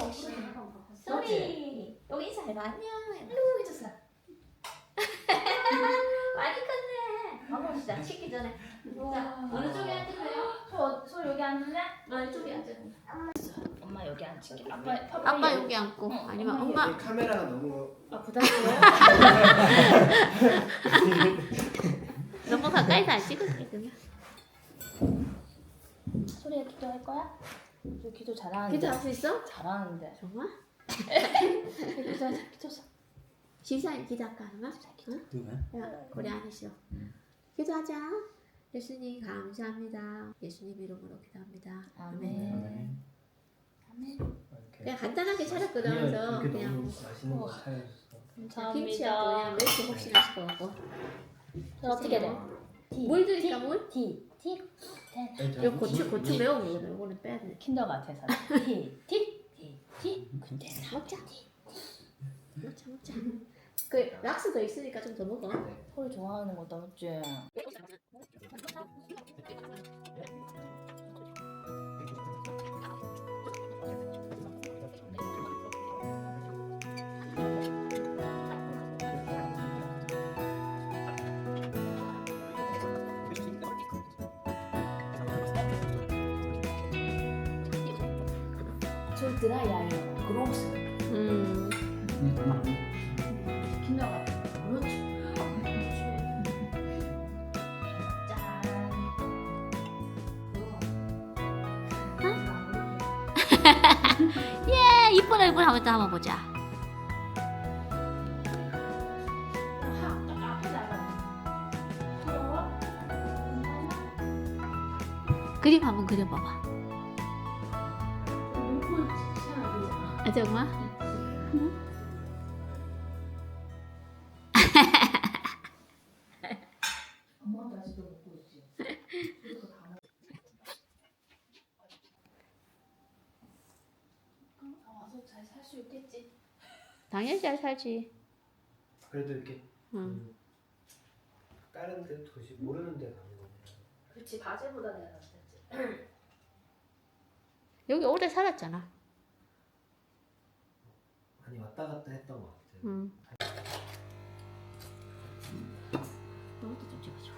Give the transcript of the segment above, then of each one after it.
역시. 소리. 여기 인사해봐. 안녕. 아이고 해줬어. 많이 컸네. 가봅시다. 찍기 전에. 자, 어느 쪽에 앉을까요? 저, 저 여기 앉을래? 어, 이쪽에 앉아. 엄마 여기 앉을게. 아빠, 아빠 여기 앉고. 아니면 엄마. 이 카메라가 너무 아 부담스러워? 너무 가까이서 안 찍을게. 소리야 기도할 거야? 저 기도 잘하는데. 기도 할 수 있어? 잘하는데. 정말? 기도하자. 기도하자. 지사님 기도할까? 응? 누가? 야, 우리 아니시오. 기도하자. 예수님 감사합니다. 예수님 이름으로 기도합니다. 아멘. 아멘. 그냥 간단하게 차렸거든. 그래서 그냥 너무 맛있는 거 차려줬어. 김치하고 그냥 멸치 혹시 나실 것 같고. 저 어떻게 돼? 물 드릴까 물? T. T. 이거 고추 고추 매운 거거든. 이거는 빼야 돼. 킨더마트에서. T. T. T. T. 그때 먹자. 먹자 먹자. 그 락스 더 있으니까 좀 더 먹어. 소리 좋아하는 거 너무지. 드라이아이어 그로스. 음. 킨더마트. 그렇지. 짠. 예, 이쁜 얼굴 한번 또 한번 보자. 그림 한번 그려봐봐. 아. 아, 수 있겠지. 당연히 잘 살지. 그래도 이렇게 응. 음, 다른 데 도시 모르는 데 가는 거네. 그렇지 바지보다 내가 낫겠지. 여기 오래 살았잖아. 많이 왔다 갔다 했던 것 같아. 응. 이것도 좀 찍어줘.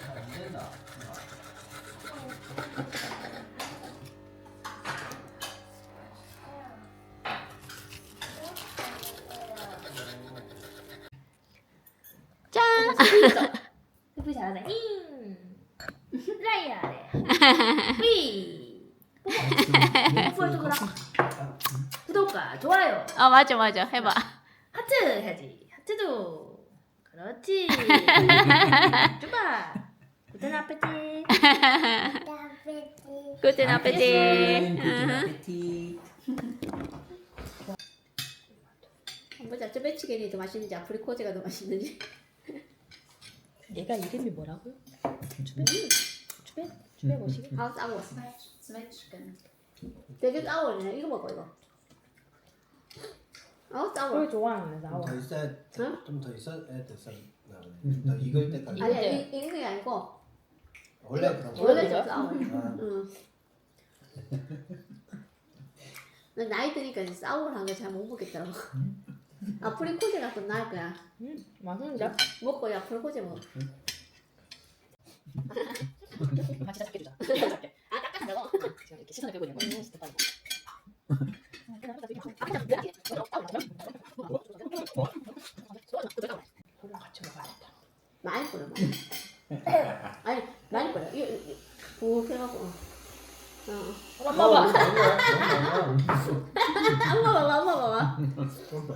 잘안 된다. 짠! 휘 잘하네. 잉. 라이아래. 휘. 뽀뽀해도 그라. 구독과 좋 아 맞아 맞아 해봐. 하트 해야지. 하트도. 그렇지. 줘봐. 굿은 아프지. 굿은 아프지. 굿은 보자 쪼배치게니 더 맛있는지 아프리코제가 더 맛있는지. 얘가 이름이 뭐라고요? 쪼배? 쪼배? 쪼배 뭐시게? 아 싸워. 스매치. 되게 싸워네. 이거 먹어 이거. 아 싸워. 그걸 좋아하는 나와. 좀더 있어야 응? 좀더 있어야 됐어. 나오네. 더 익을 때까지. 아니야 이- 익는 게 아니고 원래 그런 거. 원래? 좀 싸워. 아, 응. 난 나이 드니까 이제 싸움을 하는 거잘못 먹겠더라고. 아프리코제가 더 나을 거야. 음, 맛있는데? 먹고 야 아프리코제 먹어. 맛 진짜 작게 주자. 작게. 아 깎아달라고? 지금 이렇게 시선을 끌고 있는 거야. 진짜 빨리. 소리랑 같이 먹어야겠다. 많이 뿌려 많이. 아니 많이 뿌려. 이거 푹 해갖고. 어. 어. 엄마 봐. 엄마 봐봐 엄마 봐봐. 좀.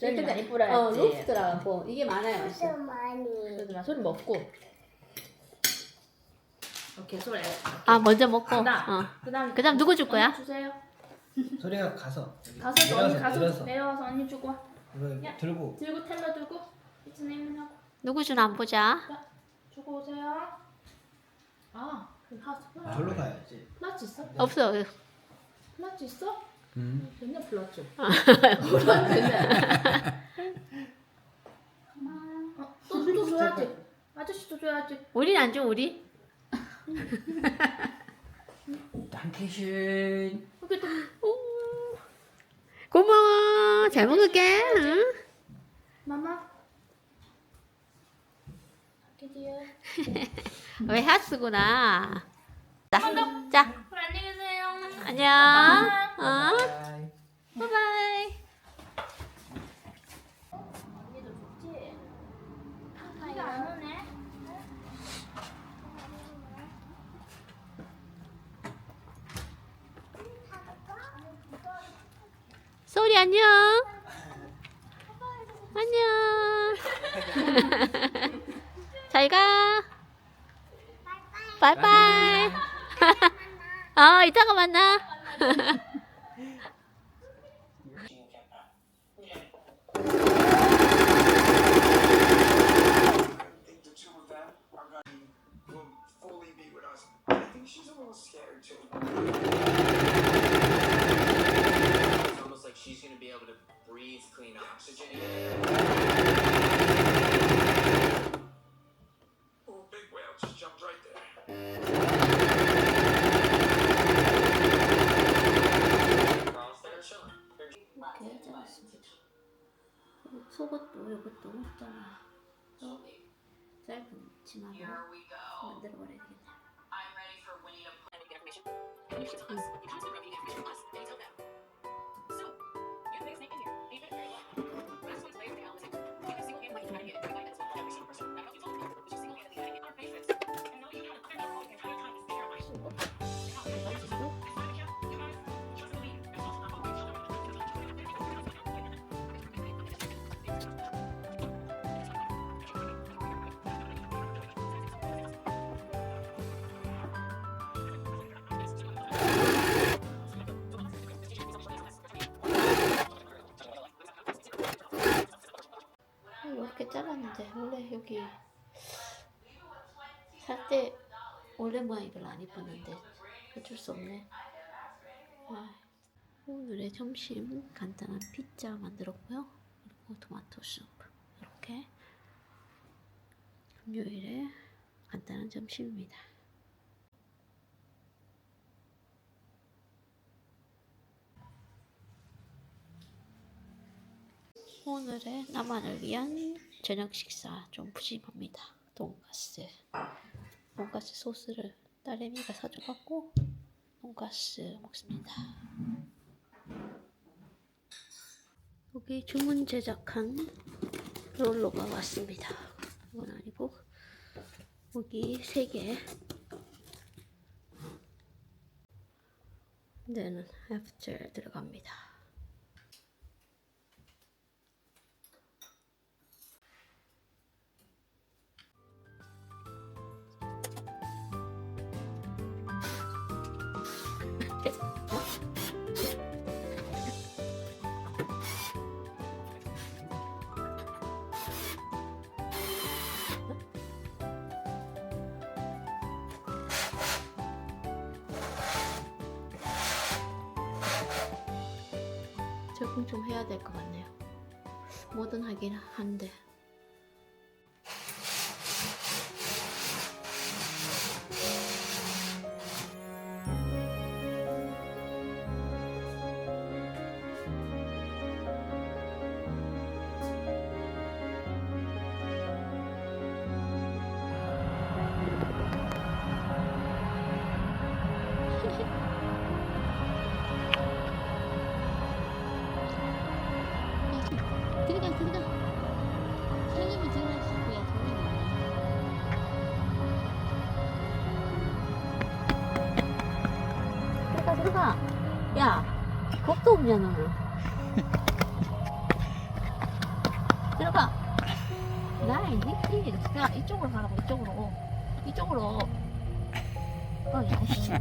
소리 많이 어 뿌려야지. 로스 들어가고 이게 많아요. 맛있어. 그러지만 소리 먹고. 오케이 소리. 아 먼저 먹고. 간다. 어. 그다음 그다음 누구 줄 거야? 주세요. 소리가 가서 가서 언니 내려서, 가서 내려서. 내려와서 언니 주고 와. 이거 야. 들고 들고 텔러 들고 이츠네이밍 하고 누구 주나 안 보자. 주고 오세요. 아, 그럼 하 절로 가야지. 플라츠 있어? 없어. 플라츠 있어? 음. 맨날 플라츠. 어, 또, 또 줘야지. 아저씨도 줘야지. 우린 안 줘, 우리? dankeschön. 여기 또 오. 고마워. 잘 먹을게. 응? 마마. 드디어. 왜 하스구나. 자, 자, 그럼 안녕히 계세요. 안녕. 어? Bye. 바이바이. 언니도 좋지? 이거 안 오네. 소리 안녕. 안녕. 잘 가. 바이바이. 아, 이따가 만나. 속옷도 이것도 있잖아. 또 짧은 치마로 Here we go. 만들어 버려야 되겠네. 잘랐는데 원래 여기 살 때 원래 모양이 별로 안 이뻤는데 어쩔 수 없네. 아, 오늘의 점심 간단한 피자 만들었고요. 그리고 토마토 수프 이렇게 금요일에 간단한 점심입니다. 오늘의 나만을 위한 저녁 식사 좀 푸짐합니다. 돈가스. 돈가스 소스를 딸내미가 사줘갖고 돈가스 먹습니다. 여기 주문 제작한 롤러가 왔습니다. 이건 아니고 여기 세 개. 얘는 애프터 들어갑니다. 적응 좀 해야 될 것 같네요. 뭐든 하긴 한데. 없냐 너는. 들어가. 나이 니키. 야 이쪽으로 가라고 이쪽으로. 이쪽으로. 어, 야, 씨.